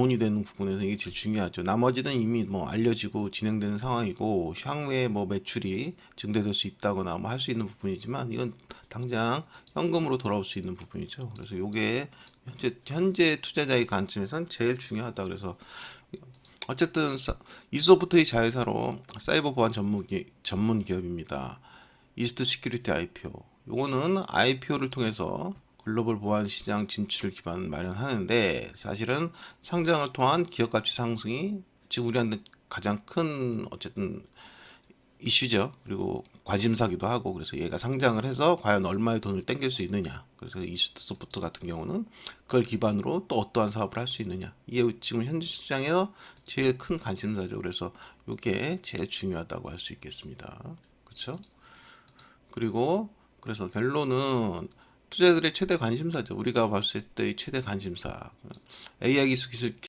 돈이 되는 부분에서 이게 제일 중요하죠. 나머지는 이미 뭐 알려지고 진행되는 상황이고 향후에 뭐 매출이 증대될 수 있다거나 뭐 할 수 있는 부분이지만 이건 당장 현금으로 돌아올 수 있는 부분이죠. 그래서 요게 현재 현재 투자자의 관점에선 제일 중요하다. 그래서 어쨌든 사- 이소프트의 자회사로 사이버 보안 전문 기, 전문 기업입니다. 이스트 시큐리티 IPO. 요거는 IPO를 통해서 글로벌 보안 시장 진출 기반 마련하는데 사실은 상장을 통한 기업 가치 상승이 지금 우리한테 가장 큰 어쨌든 이슈죠. 그리고 관심사기도 하고 그래서 얘가 상장을 해서 과연 얼마의 돈을 땡길 수 있느냐. 그래서 이스트 소프트 같은 경우는 그걸 기반으로 또 어떠한 사업을 할 수 있느냐. 이게 지금 현재 시장에서 제일 큰 관심사죠. 그래서 이게 제일 중요하다고 할 수 있겠습니다. 그렇죠? 그리고 그래서 결론은 투자자들의 최대 관심사죠. 우리가 봤을 때의 최대 관심사. AI 기술